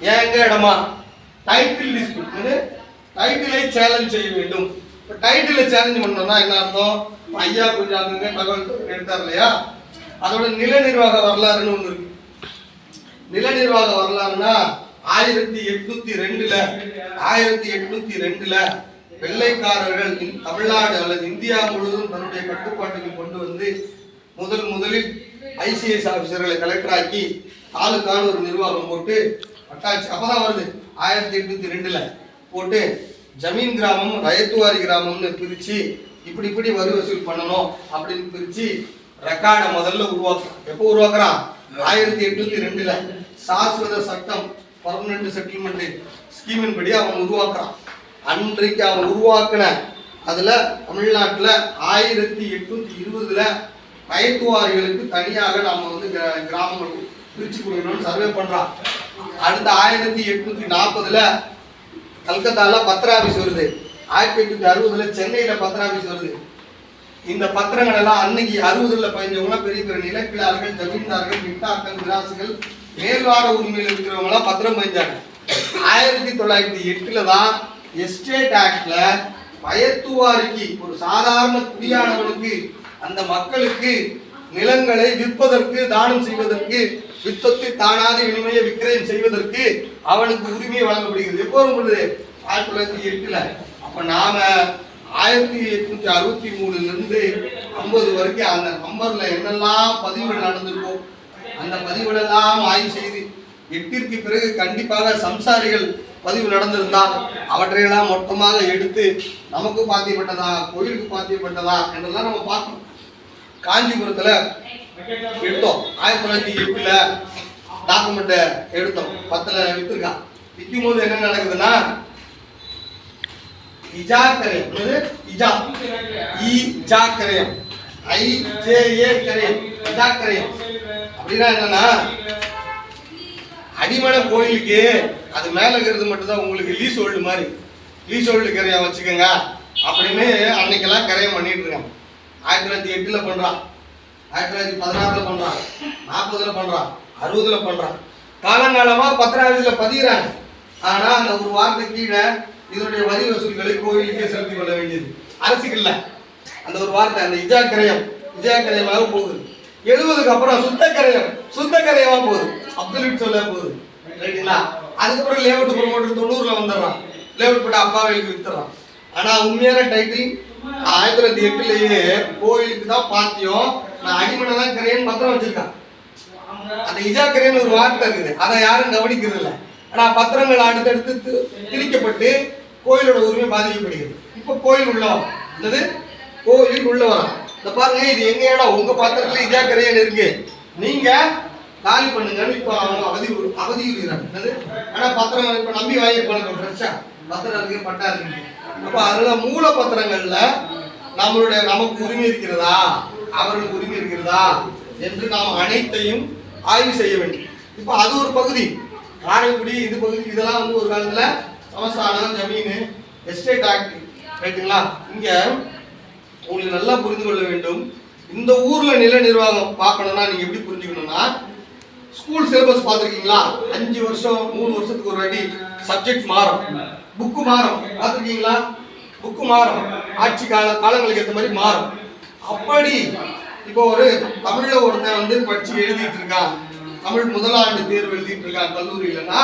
ஏங்க இடமா? Title dispute டைட்டிலை challenge செய்ய வேண்டும். இப்போ டைட்டிலை சேலஞ்ச் பண்ணோம்னா என்ன அர்த்தம்? ஐயா கொஞ்சம் அங்கங்க தகவல் எடுத்தார் இல்லையா? அதோட நில நிர்வாக வரலாறுன்னு ஒன்று இருக்கு. நில நிர்வாக வரலாறுனா ஆயிரத்தி எட்நூத்தி ரெண்டுல ஆயிரத்தி எட்நூத்தி ரெண்டுல வெள்ளைக்காரர்கள் தமிழ்நாடு அல்லது இந்தியா முழுவதும் தன்னுடைய கட்டுப்பாட்டுக்கு கொண்டு வந்து முதல் முதலில் ஐசிஎஸ் ஆஃபீஸர்களை கலெக்டர் ஆக்கி ஒரு நிர்வாகம் போட்டு வட்டாட்சி அப்பதான் வருது. ஆயிரத்தி எட்நூத்தி ரெண்டுல போட்டு ஜமீன் கிராமம் ரயத்துவாரி கிராமம்னு பிரிச்சு இப்படி இப்படி வரி வசூல் பண்ணணும் அப்படின்னு பிரிச்சு ரெக்கார்டை முதல்ல உருவாக்குறான். எப்போ உருவாக்குறான்? ஆயிரத்தி எட்நூத்தி ரெண்டுல. சாஸ்வத சட்டம் பர்மனன்ட் செட்டில்மெண்ட் ஸ்கீமின் படி அவன் உருவாக்குறான். அன்றைக்கு அவன் உருவாக்குன அதுல தமிழ்நாட்டுல ஆயிரத்தி எட்நூத்தி இருபதுல ரயத்துவாரிகளுக்கு தனியாக நாம வந்து கிரா- கிராமங்கள் பிரிச்சு கொடுக்கணும்னு சர்வே பண்றான். அடுத்த ஆயிரத்தி எட்நூத்தி நாற்பதுல கல்கத்தால பத்திர ஆபீஸ் வருது. ஆயிரத்தி எட்நூத்தி அறுபதுல சென்னையில பத்திர ஆபீஸ் வருது. இந்த பத்திரங்கள் எல்லாம் அன்னைக்கு அறுபதுல பதிஞ்சவங்க பெரிய பெரிய நிலக்கிழார்கள் ஜமீன்தார்கள் மிட்டாக்கள் விராசுகள் மேல்வார உரிமையில் இருக்கிறவங்க எல்லாம் பத்திரம் பதிஞ்சாங்க ஆயிரத்தி தொள்ளாயிரத்தி எட்டுல தான் எஸ்டேட் ஆக்ட்ல வயத்துவாரிக்கு ஒரு சாதாரண குடியானவனுக்கு அந்த மக்களுக்கு நிலங்களை விற்பதற்கு தானம் செய்வதற்கு வித்தொத்து தானாத இனிமையை விக்கிரயம் செய்வதற்கு அவனுக்கு உரிமை வழங்கப்படுகிறது. எப்போ வரும்போது ஆயிரத்தி தொள்ளாயிரத்தி எட்டுல. அப்ப நாம ஆயிரத்தி எட்நூத்தி அறுபத்தி மூணுல இருந்து ஐம்பது வரைக்கும் அந்த நம்பர்ல என்னெல்லாம் பதிவுகள் நடந்திருக்கும் அந்த பதிவுகளெல்லாம் ஆய்வு செய்து எட்டிற்கு பிறகு கண்டிப்பாக சம்சாரிகள் பதிவு நடந்திருந்தால் அவற்றையெல்லாம் மொத்தமாக எடுத்து நமக்கு பாத்தியப்பட்டதா கோயிலுக்கு பாத்தியப்பட்டதா என்றெல்லாம் நம்ம பார்க்கணும். காஞ்சிபுரத்துல எடுத்தோம். ஆயிரத்தி தொள்ளாயிரத்தி எட்டுல டாக்குமெண்ட்டை எடுத்தோம். பத்துல வித்துருக்கான் விற்கும் போது என்ன நடக்குதுன்னா இஜா. இஜா இஜா கரையம் கரையம் அப்படின்னா என்னன்னா அடிமனை கோயிலுக்கு அது மேல இருக்கிறது மட்டும்தான் உங்களுக்கு லீஸ் ஹோல்டு மாதிரி. லீஸ் ஹோல்டு கரையா வச்சுக்கோங்க. அப்படின்னு அன்னைக்கெல்லாம் கரையம் பண்ணிட்டு இருக்காங்க. ஆயிரத்தி தொள்ளாயிரத்தி எட்டுல பண்றான். ஆயிரத்தி தொள்ளாயிரத்தி பதினாறுல பண்றான். நாற்பதுல பண்றான். அறுபதுல பண்றான். காலங்காலமா பத்திராவதியில் பதிகிறாங்க ஆனா அந்த ஒரு வாரத்தை கீழே இதனுடைய வரி வசூல்களை கோயிலுக்கே செலுத்தி கொள்ள வேண்டியது. அரசுக்கு இல்ல. அந்த ஒரு வார்த்தை அந்த இஜா கரையம் இஜா கரையமாக போகுது. எழுபதுக்கு அப்புறம் சுத்த கரையம் சுத்த கரையமா போகுது. அப்சல்யூட் சொல்ல போகுது. ரைட்டுங்களா அதுக்கப்புறம் லேஅவுட் ப்ரொமோட்டர் தொண்ணூறுல வந்துடுறான். லேஅவுட் போட்டு அப்பாவைக்கு வித்துறான் ஆனா உண்மையான டைட்டில் ஆயிரத்தி தொள்ளாயிரத்தி எட்டுலயே கோயிலுக்கு தான் பாத்தியம். நான் அடிமனை தான் கரையன்னு பத்திரம் வச்சிருக்கான். அந்த இஜாக்கரேன்னு ஒரு வார்த்தை இருக்குது. அதை யாரும் கவனிக்கிறது இல்லை ஆனா பத்திரங்கள் அடுத்தடுத்து திரிக்கப்பட்டு திணிக்கப்பட்டு கோயிலோட உரிமை பாதிக்கப்படுகிறது. இப்போ கோயில் உள்ளவன் என்னது? கோயில் உள்ளவன் இந்த பாருங்க இது எங்க இடம் உங்க பத்திரத்துல இஜாக்கரையன் இருக்கு. நீங்க காலி பண்ணுங்கன்னு இப்போ அவங்க அவதி அவதியுறுகிறாங்க. என்னது? ஆனா பத்திரம் இப்ப நம்பி வாங்கிருப்பாங்க பிரச்சனை பத்திரம் பட்டா இருக்கு அப்ப அதுல மூல பத்திரங்கள்ல நம்மளுடைய நமக்கு உரிமை இருக்கிறதா? அவர்களுக்கு உரிமை இருக்கிறதா? என்று நாம் அனைத்தையும் ஆய்வு செய்ய வேண்டும். இப்போ அது ஒரு பகுதி. காரைக்குடி இது பகுதி இதெல்லாம் வந்து ஒரு காலத்துல சமஸ்தானம் ஜமீன் எஸ்டேட் ஆக்ட் ரைட்டுங்களா இங்க உங்களுக்கு நல்லா புரிந்து கொள்ள வேண்டும். இந்த ஊர்ல நில நிர்வாகம் பார்க்கணும்னா நீங்க எப்படி புரிஞ்சுக்கணும்னா ஸ்கூல் சிலபஸ் பார்த்துருக்கீங்களா? அஞ்சு வருஷம் மூணு வருஷத்துக்கு ஒரு வாட்டி சப்ஜெக்ட் மாறும். புக்கு மாறும். பார்த்துருக்கீங்களா? புக்கு மாறும். ஆட்சி கால காலங்களுக்கு ஏற்ற மாதிரி மாறும். அப்படி இப்போ ஒரு தமிழில் ஒருத்தன் வந்து படிச்சு எழுதிட்டு இருக்கான். தமிழ் முதலாண்டு தேர்வு எழுதிட்டு இருக்கான் கல்லூரியிலன்னா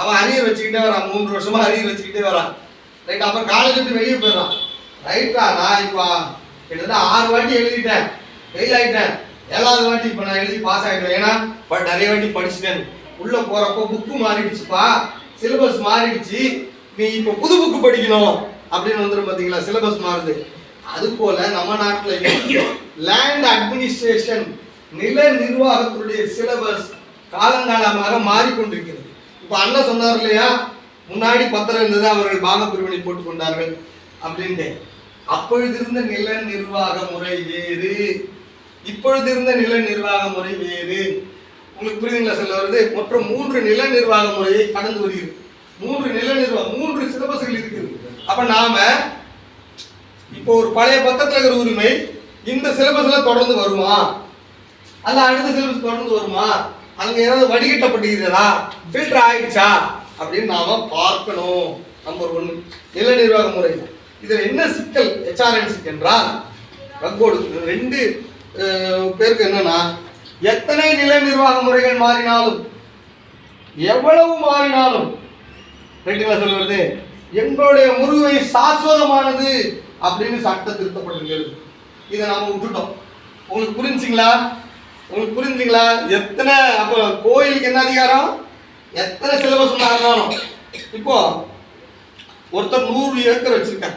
அவன் அரியர் வச்சுக்கிட்டே வரான். மூன்று வருஷமா அரியர் வச்சுக்கிட்டே வரான். ரைட் அப்புறம் காலேஜ் விட்டு வெளியே போயிடறான். ரைட்டா நான் இப்போ கிட்டத்தட்ட ஆறு வாட்டி எழுதிட்டேன். ஃபெயில் ஆயிட்டேன். ஏழாவது வாட்டி இப்போ நான் எழுதி பாஸ் ஆகிடுவேன் ஏன்னா பட் நிறைய வாட்டி படிச்சுட்டேன். உள்ள போறப்போ புக்கு மாறிடுச்சுப்பா. சிலபஸ் மாறிடுச்சு. நீ இப்போ புது புக்கு படிக்கணும் அப்படின்னு வந்துடும் பாத்தீங்களா? சிலபஸ் மாறுது. அது போல நம்ம நாட்டில் லேண்ட் அட்மினிஸ்ட்ரேஷன் நில நிர்வாகத்துடைய சிலபஸ் காலங்காலமாக மாறிக்கொண்டிருக்கிறது. இப்போ அண்ணன் சொன்னார் இல்லையா? முன்னாடி பத்திரம் இருந்தது அவர்கள் பாக பிரிவினை போட்டுக் கொண்டார்கள் அப்படின்ட்டு அப்பொழுது இருந்த நில நிர்வாக முறை வேறு இப்பொழுது இருந்த நில நிர்வாக முறை வேறு. உங்களுக்கு புரியுதுங்களா சொல்ல வருது? மொத்தம் மூன்று நில நிர்வாக முறையை கடந்து வருகிறது. மூன்று நில நிர்வாகம் மூன்று சிலபஸ்கள் இருக்குது. அப்ப நாம இப்போ ஒரு பழைய பக்கத்தில் இருக்கிற உரிமை இந்த சிலபஸ்ல தொடர்ந்து வருமா? அல்ல அடுத்த சிலபஸ் தொடர்ந்து வருமா? அங்க ஏதாவது வடிகட்டப்பட்டிருக்கிறதா? ஃபில்டர் ஆயிடுச்சா? அப்படின்னு நாம பார்க்கணும். நம்பர் ஒன்று நில நிர்வாக முறை. இதுல என்ன சிக்கல்? ஹெச்ஆர்என்சி என்றால் ரக்கோடு ரெண்டு பேருக்கு என்னன்னா எத்தனை நில நிர்வாக முறைகள் மாறினாலும் எவ்வளவு மாறினாலும் ரைட்டுங்களா சொல்லுவது எங்களுடைய முருகை சாஸ்வதமானது அப்படின்னு சட்டம் திருத்தப்பட்டிருக்கிறது. இதை நாம விட்டுட்டோம். உங்களுக்கு புரிஞ்சுங்களா? உங்களுக்கு புரிஞ்சுங்களா? எத்தனை அப்போ கோயிலுக்கு என்ன அதிகாரம்? எத்தனை சிலபஸ் மாறினாலும் இப்போ ஒருத்தர் நூறு ஏக்கர் வச்சிருக்க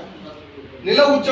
நில உச்ச